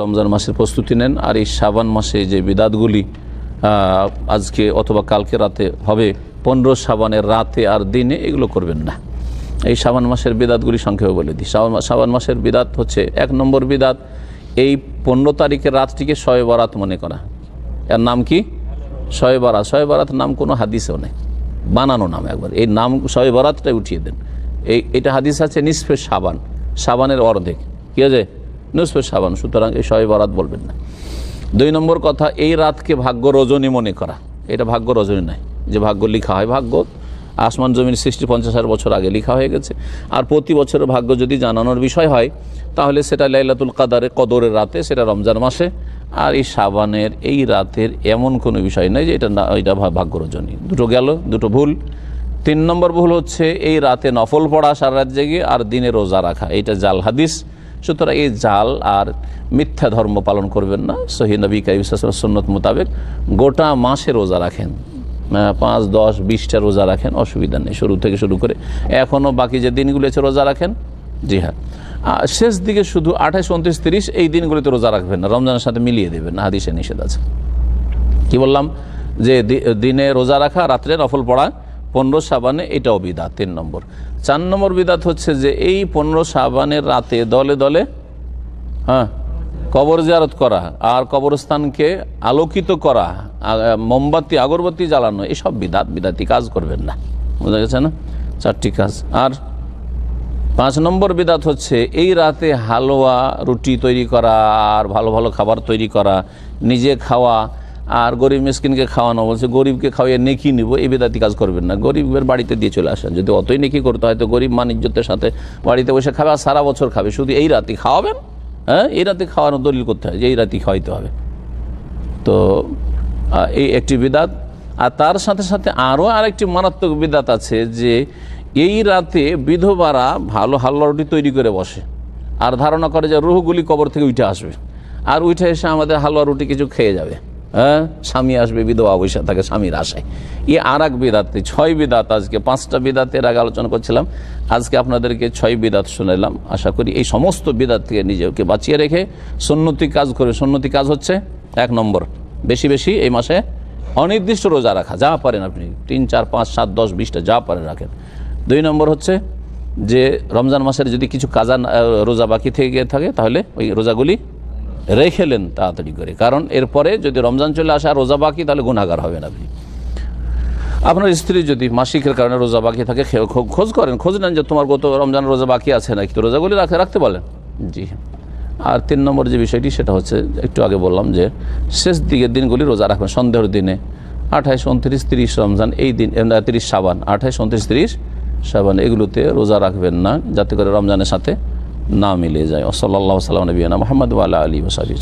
রমজান মাসের প্রস্তুতি নেন আর এই শ্রাবান মাসে যে বিদাতগুলি আজকে অথবা কালকে রাতে হবে, পনেরো শ্রাবানের রাতে আর দিনে এগুলো করবেন না। এই শ্রাবান মাসের বিদাতগুলি সংক্ষেপে বলে দিই। শ্রাবান মাসের বিদাত হচ্ছে এক নম্বর বিদাত। এই পনেরো তারিখের রাতটিকে শয়ে বরাত মনে করা। এর নাম কি? শয়ে বরাত। শয়ে বরাত নাম কোনো হাদিসেও নেই। বানানো নাম একবার। এই নাম শয়ে বরাতটাই উঠিয়ে দেন। এই, এটা হাদিস আছে নিসফে সাবান সাবানের অর্ধেক। কি আছে? নিসফে সাবান সুতরাং এই শয়ে বরাত বলবেন না। দুই নম্বর কথা, এই রাতকে ভাগ্য রজনী মনে করা। এটা ভাগ্য রজনী নাই যে ভাগ্য লিখা হয়, ভাগ্য। আসমান জমির সৃষ্টি পঞ্চাশ হাজার বছর আগে লিখা হয়ে গেছে। আর প্রতি বছরের ভাগ্য যদি জানানোর বিষয় হয়, তাহলে সেটা লাইলাতুল কাদারে কদরের রাতে, সেটা রমজান মাসে। আর এই সাবানের এই রাতের এমন কোনো বিষয় নেই যে এটা না, এটা ভা- ভাগ্য রজনী। দুটো গেল, দুটো ভুল। তিন নম্বর ভুল হচ্ছে, এই রাতে নফল পড়া সারা রাত জেগে আর দিনে রোজা রাখা। এটা জাল হাদিস। সুতরাং এই জাল আর মিথ্যা ধর্ম পালন করবেন না। সহি নবী সন্নত মোতাবেক গোটা মাসে রোজা রাখেন। পাঁচ, দশ, বিশটা রোজা রাখেন, অসুবিধা নেই। শুরু থেকে শুরু করে এখনও বাকি যে দিনগুলো আছে রোজা রাখেন, জি হ্যাঁ। শেষ দিকে শুধু আঠাশ, উনত্রিশ, তিরিশ, এই দিনগুলিতে রোজা রাখবেন না। রমজানের সাথে মিলিয়ে দেবেন না। হাদিসে নিষেধ আছে। কি বললাম? যে দিনে রোজা রাখা, রাত্রে নফল পড়া পনেরো সাবানে এটাও বিদাত, তিন নম্বর। চার নম্বর বিদাত হচ্ছে যে এই পনেরো সাবানের রাতে দলে দলে হ্যাঁ কবর জিয়ারত করা আর কবরস্থানকে আলোকিত করা মোমবাতি, আগরবাতি জ্বালানো, এসব বিদাত, বিদাতি কাজ করবেন না। বোঝা গেছে না? চারটি কাজ। আর পাঁচ নম্বর বিদাত হচ্ছে এই রাতে হালুয়া, রুটি তৈরি করা আর ভালো ভালো খাবার তৈরি করা, নিজে খাওয়া আর গরিব মিসকিনকে খাওয়ানো, বলছে গরিবকে খাওয়াইয়ে নেকি নিব, এই বেদাতি কাজ করবেন না। গরিবের বাড়িতে দিয়ে চলে আসেন। যদি অতই নেকি করতে হয়, তো গরিব মানিজ্যতের সাথে বাড়িতে বসে খাবে আর সারা বছর খাবে। শুধু এই রাতে খাওয়াবেন? হ্যাঁ? এই রাতে খাওয়ানো দলিল করতে হয় যে এই রাতে খাওয়াইতে হবে। তো এই একটি বিদাত। আর তার সাথে সাথে আরও আরেকটি মারাত্মক বিদাত আছে যে এই রাতে বিধবারা ভালো হাল্লা রুটি তৈরি করে বসে। আর ধারণা করে যে রুহগুলি কবর থেকে উঠে আসবে। আর উঠে এসে আমাদের হালুয়া রুটি কিছু খেয়ে যাবে। হ্যাঁ? স্বামী আসবে, বিধবা বৈশা থাকে, স্বামীর আশায়। এ আর এক বিদাতে, ছয় বিদাত আজকে, পাঁচটা বিদাতের আগে আলোচনা করছিলাম। আজকে আপনাদেরকে ছয় বিদাত শুনাইলাম। আশা করি এই সমস্ত বিদাত থেকে নিজেকে বাঁচিয়ে রেখে সন্ন্যতি কাজ করে সন্ন্যতি কাজ হচ্ছে এক নম্বর। বেশি বেশি এই মাসে অনির্দিষ্ট রোজা রাখা, যা পারেন আপনি। তিন, চার, পাঁচ, সাত, দশ বিশটা যা পারেন রাখেন। দুই নম্বর হচ্ছে যে রমজান মাসের যদি কিছু কাজা রোজা বাকি থেকে গিয়ে থাকে, তাহলে ওই রোজাগুলি রেখেলেন তাড়াতাড়ি করে। কারণ এরপরে যদি রমজান চলে আসে আর রোজা বাকি, তাহলে গুণাগার হবেন আপনি। আপনার স্ত্রী যদি মাসিকের কারণে রোজা বাকি থাকে খোঁজ করেন। খোঁজ নেন যে তোমার গত রমজান রোজা বাকি আছে নাকি? তো রোজাগুলি রাখতে রাখতে পারেন জি। আর তিন নম্বর যে বিষয়টি, সেটা হচ্ছে, একটু আগে বললাম যে, শেষ দিকের দিনগুলি রোজা রাখবেন। সন্দেহের দিনে আঠাইশ উনত্রিশ, তিরিশ রমজান, এই দিন তিরিশ সাবান আঠাইশ উনত্রিশ, তিরিশ সাবান এগুলোতে রোজা রাখবেন না, যাতে করে রমজানের সাথে না মিলে যায় ওসল্লা সাল্লাম নবীনা মোহাম্মদ আল্লাহ আলী ওসাফি